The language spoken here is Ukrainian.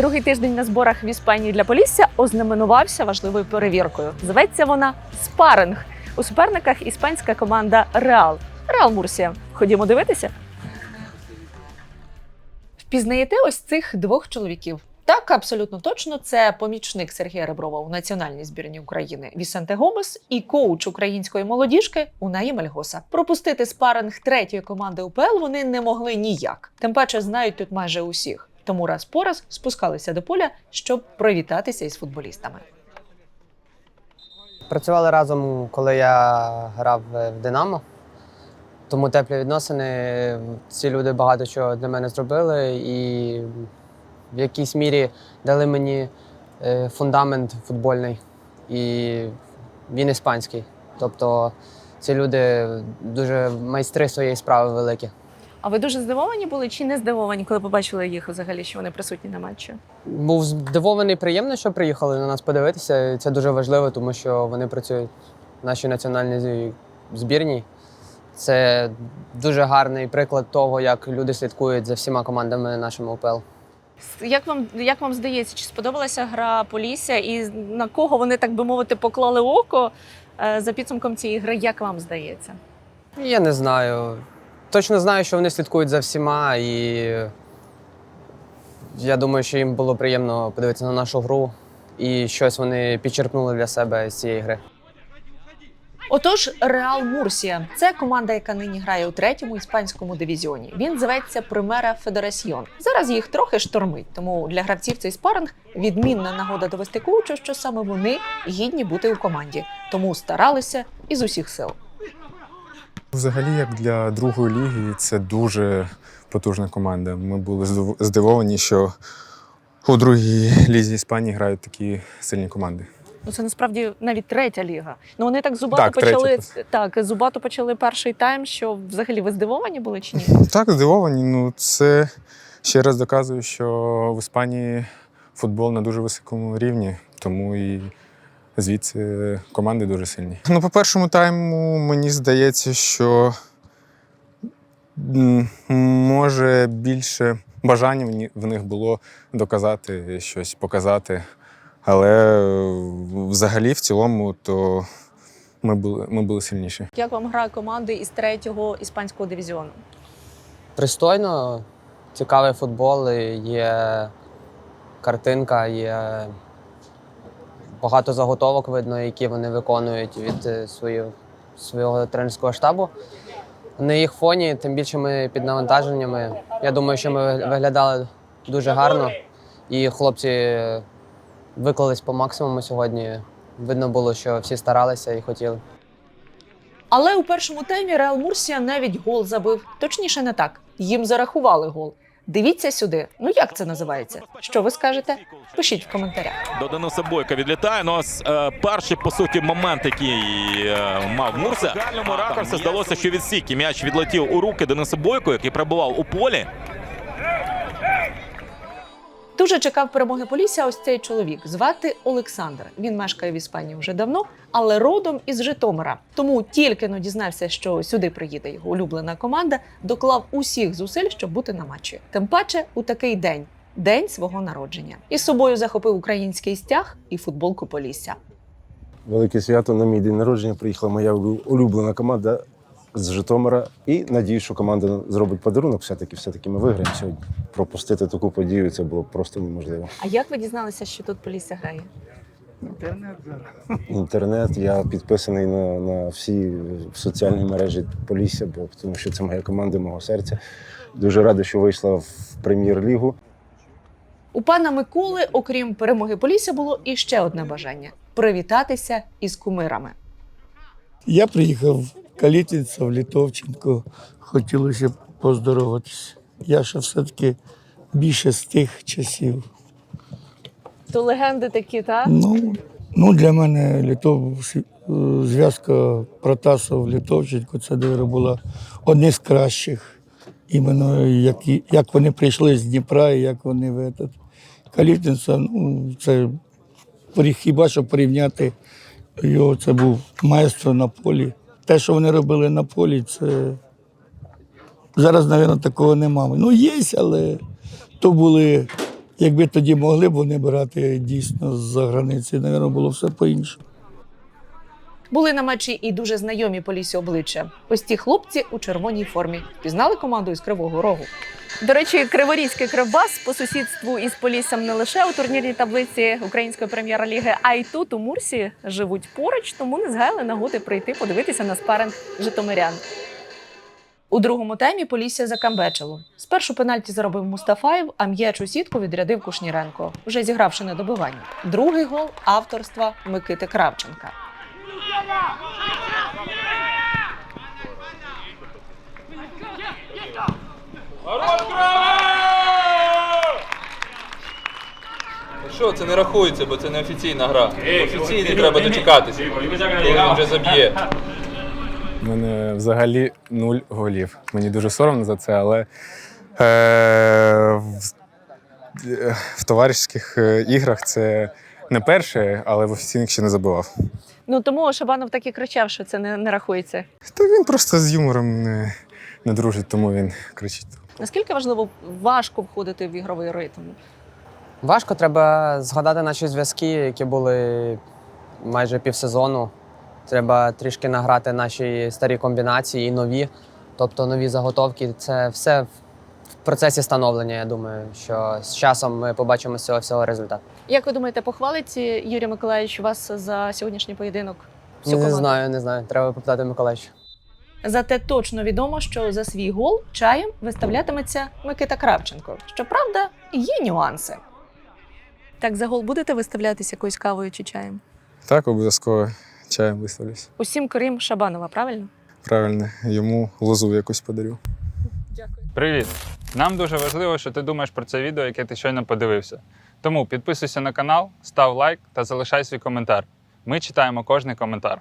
Другий тиждень на зборах в Іспанії для Полісся ознаменувався важливою перевіркою. Зветься вона спаринг. У суперниках іспанська команда Реал. Реал Мурсія. Ходімо дивитися. Впізнаєте ось цих двох чоловіків. Так, абсолютно точно, це помічник Сергія Реброва у національній збірні України Вісенте Гомес і коуч української молодіжки Унаї Мальгоса. Пропустити спаринг третьої команди УПЛ вони не могли ніяк. Тим паче знають тут майже усіх. Тому раз по раз спускалися до поля, щоб привітатися із футболістами. Працювали разом, коли я грав в Динамо. Тому теплі відносини. Ці люди багато чого для мене зробили і в якійсь мірі дали мені е, фундамент футбольний. І він іспанський. Тобто ці люди дуже майстри своєї справи великі. А ви дуже здивовані були чи не здивовані, коли побачили їх взагалі, що вони присутні на матчі? Був здивований, приємно, що приїхали на нас подивитися. Це дуже важливо, тому що вони працюють в нашій національній збірній. Це дуже гарний приклад того, як люди слідкують за всіма командами нашого УПЛ. Як вам як вам здається, чи сподобалася гра Полісся і на кого вони, так би мовити, поклали око е, за підсумком цієї гри? Як вам здається? Я не знаю. Точно знаю, що вони слідкують за всіма, і я думаю, що їм було приємно подивитися на нашу гру і щось вони підчерпнули для себе з цієї гри. Отож, Реал Мурсія це команда, яка нині грає у третьому іспанському дивізіоні. Він зветься Примера Федерасьйон. Зараз їх трохи штормить, тому для гравців цей спаринг відмінна нагода довести коучу, що саме вони гідні бути у команді, тому старалися із усіх сил. Взагалі, як для другої ліги, це дуже потужна команда. Ми були здив- здивовані, що у другій лізі Іспанії грають такі сильні команди. Ну це насправді навіть третя ліга. Ну вони так зубато Так, почали просто. так. Зубато почали перший тайм. Що взагалі ви здивовані були чи ні? Так, здивовані. Ну, це ще раз доказує, що в Іспанії футбол на дуже високому рівні, тому і звідси команди дуже сильні. Ну, по першому тайму мені здається, що може більше бажання в них було доказати щось, показати. Але е, взагалі, в цілому, то ми були, ми були сильніші. Як вам гра команди із третього іспанського дивізіону? Пристойно, цікавий футбол, є картинка, є багато заготовок видно, які вони виконують від е, свою, свого тренерського штабу. На їх фоні, тим більше ми під навантаженнями. Я думаю, що ми виглядали дуже гарно, і хлопці виклались по максимуму сьогодні. Видно було, що всі старалися і хотіли. Але у першому таймі Реал Мурсія навіть гол забив. Точніше, не так. Їм зарахували гол. Дивіться сюди. Ну як це називається? Що ви скажете? Пишіть в коментарях. До Дениса Бойка відлітає. Ну, ось е, перший, по суті, момент, який е, мав Мурса. В дальньому ракурсі здалося, що відсік. І м'яч відлетів у руки Дениса Бойко, який перебував у полі. Дуже чекав перемоги Полісся ось цей чоловік. Звати Олександр. Він мешкає в Іспанії вже давно, але родом із Житомира. Тому тільки но дізнався, що сюди приїде його улюблена команда, доклав усіх зусиль, щоб бути на матчі. Тим паче у такий день. День свого народження. Із собою захопив український стяг і футболку Полісся. Велике свято на мій день народження приїхала моя улюблена команда з Житомира. І надію, що команда зробить подарунок. Все-таки, все-таки ми виграємо сьогодні. Пропустити таку подію це було просто неможливо. А як ви дізналися, що тут Полісся грає? Інтернет, Інтернет. я підписаний на, на всі соціальні мережі Полісся, бо тому що це моя команда мого серця. Дуже радий, що вийшла в прем'єр-лігу. У пана Миколи, окрім перемоги Полісся, було і ще одне бажання привітатися із кумирами. Я приїхав в Калітинця, в Літовченко. Хотілося б поздороватися. Я ще все-таки більше з тих часів. То легенди такі, так? Ну, ну для мене Літов, е, зв'язка Протасов Літовченко це наверно, була одне з кращих. Іменно як, як вони прийшли з Дніпра і як вони в этот. Калітинця, ну, це хіба що порівняти його, це був майстро на полі. Те, що вони робили на полі, це зараз, мабуть, такого немає. Ну, є, але то були Якби тоді могли б вони брати дійсно з-за границі, мабуть, було все по-іншому. Були на матчі і дуже знайомі полісі обличчя. Ось ті хлопці у червоній формі. Пізнали команду із Кривого Рогу. До речі, Криворізький Кривбас по сусідству із Поліссям не лише у турнірній таблиці Української прем'єр-ліги, а й тут у Мурсі живуть поруч, тому не згаяли нагоди прийти подивитися на спаринг житомирян. У другому таймі Полісся закамбечило. Спершу пенальті заробив Мустафаєв, а м'яч у сітку відрядив Кушніренко, вже зігравши на добиванні. Другий гол авторства Микити Кравченка. Що, це не рахується, бо це не офіційна гра. Офіційний треба дочекатися, коли він вже заб'є. У мене взагалі нуль голів. Мені дуже соромно за це, але е, в, е, в товаришських е, іграх це не перше, але в офіційних ще не забивав. Ну тому Шабанов так і кричав, що це не, не рахується. Та він просто з юмором не, не дружить, тому він кричить. Наскільки важливо важко входити в ігровий ритм? Важко треба згадати наші зв'язки, які були майже півсезону. Треба трішки награти наші старі комбінації і нові. Тобто нові заготовки. Це все в процесі становлення. Я думаю, що з часом ми побачимо з цього всього результат. Як ви думаєте, похвалить Юрій Миколаївич вас за сьогоднішній поєдинок? Всю не знаю, не знаю. Треба попитати Миколаївича. Зате точно відомо, що за свій гол чаєм виставлятиметься Микита Кравченко. Щоправда, є нюанси. Так за гол будете виставлятися якоюсь кавою чи чаєм? Так, обов'язково чаєм виставлюсь. Усім крім Шабанова, правильно? Правильно, йому лозу якусь подарю. Дякую. Привіт! Нам дуже важливо, що ти думаєш про це відео, яке ти щойно подивився. Тому підписуйся на канал, став лайк та залишай свій коментар. Ми читаємо кожний коментар.